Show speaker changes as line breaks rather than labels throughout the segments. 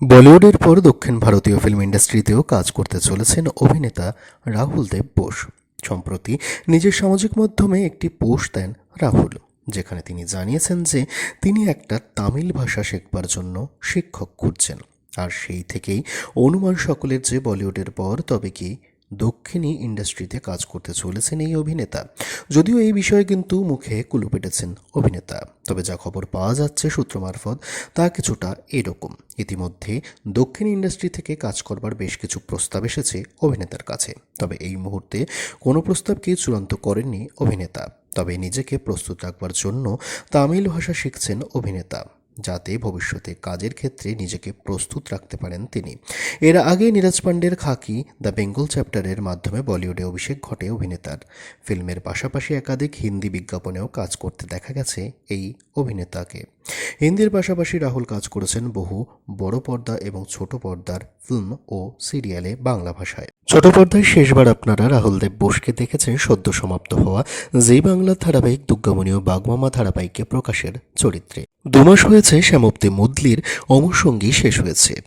বলিউডের পর দক্ষিণ ভারতীয় ফিল্ম ইন্ডাস্ট্রিতেও কাজ করতে চলেছেন অভিনেতা রাহুল দেব বোস। সম্প্রতি নিজের সামাজিক মাধ্যমে একটি পোস্ট দেন রাহুল, যেখানে তিনি জানিয়েছেন যে তিনি একটা তামিল ভাষা শেখবার জন্য শিক্ষক খুঁজছেন। আর সেই থেকেই অনুমান সকলের যে বলিউডের পর, তবে কি দক্ষিণী ইন্ডাস্ট্রিতে কাজ করতে চলেছেন এই অভিনেতা। যদিও এই বিষয়ে কিন্তু মুখে কুলু পেটেছেন অভিনেতা। তবে যা খবর পাওয়া যাচ্ছে সূত্র মারফত তা কিছুটা এরকম। ইতিমধ্যে দক্ষিণ ইন্ডাস্ট্রি থেকে কাজ করবার বেশ কিছু প্রস্তাব এসেছে অভিনেতার কাছে। তবে এই মুহূর্তে কোনো প্রস্তাবকে চূড়ান্ত করেননি অভিনেতা। তবে নিজেকে প্রস্তুত রাখবার জন্য তামিল ভাষা শিখছেন অভিনেতা। যাতে ভবিষ্যতে কাজের ক্ষেত্রে নিজেকে প্রস্তুত রাখতে পারেন তিনি। এর আগে নীরজ পান্ডের খাকি দ্য বেঙ্গল চ্যাপ্টারের মাধ্যমে বলিউডে অভিষেক ঘটে অভিনেতার। ফিল্মের পাশাপাশি একাধিক হিন্দি বিজ্ঞাপনেও কাজ করতে দেখা গেছে এই অভিনেতাকে। হিন্দির পাশাপাশি রাহুল কাজ করেছেন বহু বড় পর্দা এবং ছোট পর্দার ফিল্ম ও সিরিয়ালে বাংলা ভাষায়। ছোট পর্দায় শেষবার আপনারা রাহুল দেব বোসকে দেখেছেন সদ্য সমাপ্ত হওয়া যেই বাংলা ধারাবাহিক দুর্গামণি ও বাগমামা ধারাবাহিকে প্রকাশের চরিত্রে। দুমাস হয়েছে শ্যামপ্তি মুদলির অমরসঙ্গী শেষ হয়েছে।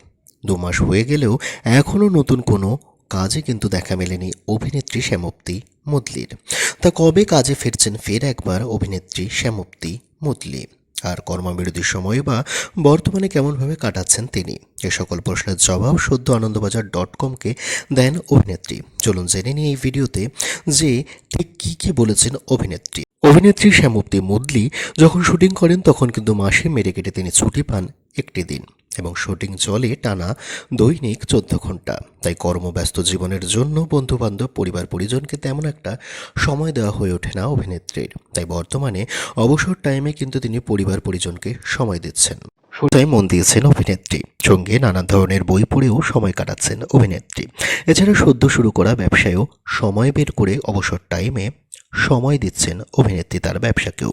দুমাস হয়ে গেলেও এখনও নতুন কোনো কাজে কিন্তু দেখা মেলেনি অভিনেত্রী শ্যামপ্তি মুদলির। তা কবে কাজে ফিরছেন ফের একবার অভিনেত্রী শ্যামপ্তি মুদলি? আর কর্মবিরতির সময় বা বর্তমানে কেমনভাবে কাটাচ্ছেন তিনি? এ সকল প্রশ্নের জবাব সদ্য আনন্দবাজার ডট কমকে দেন অভিনেত্রী। চলুন জেনে নিই এই ভিডিওতে যে ঠিক কী কী বলেছেন অভিনেত্রী। অভিনেত্রী শ্যামুক্তি মুদলি যখন শুটিং করেন তখন কিন্তু মাসে মেরে কেটে তিনি ছুটি পান একটি দিন। এবং শুটিং চলে টানা দৈনিক চোদ্দ ঘণ্টা। তাই কর্মব্যস্ত জীবনের জন্য বন্ধুবান্ধব, পরিবার, পরিজনকে তেমন একটা সময় দেওয়া হয়ে ওঠে না অভিনেত্রীর। তাই বর্তমানে অবসর টাইমে কিন্তু তিনি পরিবার, পরিজনকে সময় দিচ্ছেন। শুটাই মন দিয়েছেন অভিনেত্রী। সঙ্গে নানা ধরনের বই পড়েও সময় কাটাচ্ছেন অভিনেত্রী। এছাড়া সদ্য শুরু করা ব্যবসায়ও সময় বের করে অবসর টাইমে সময় দিচ্ছেন অভিনেত্রী তার ব্যবসাকেও।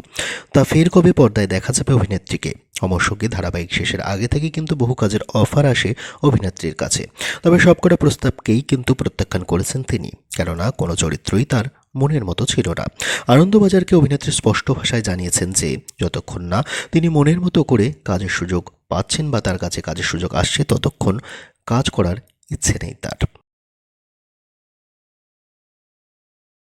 তা ফের কবে পর্দায় দেখা যাবে অভিনেত্রীকে? অমরসঙ্গী ধারাবাহিক শেষের আগে থেকে কিন্তু বহু কাজের অফার আসে অভিনেত্রীর কাছে। তবে সবকটা প্রস্তাবকেই কিন্তু প্রত্যাখ্যান করেছেন তিনি। কেননা কোনো চরিত্রই তার মনের মতো ছিল না। আনন্দবাজারকে অভিনেত্রী স্পষ্ট ভাষায় জানিয়েছেন যে, যতক্ষণ না তিনি মনের মতো করে কাজের সুযোগ পাচ্ছেন বা তার কাছে কাজের সুযোগ আসছে, ততক্ষণ কাজ করার ইচ্ছে নেই তার।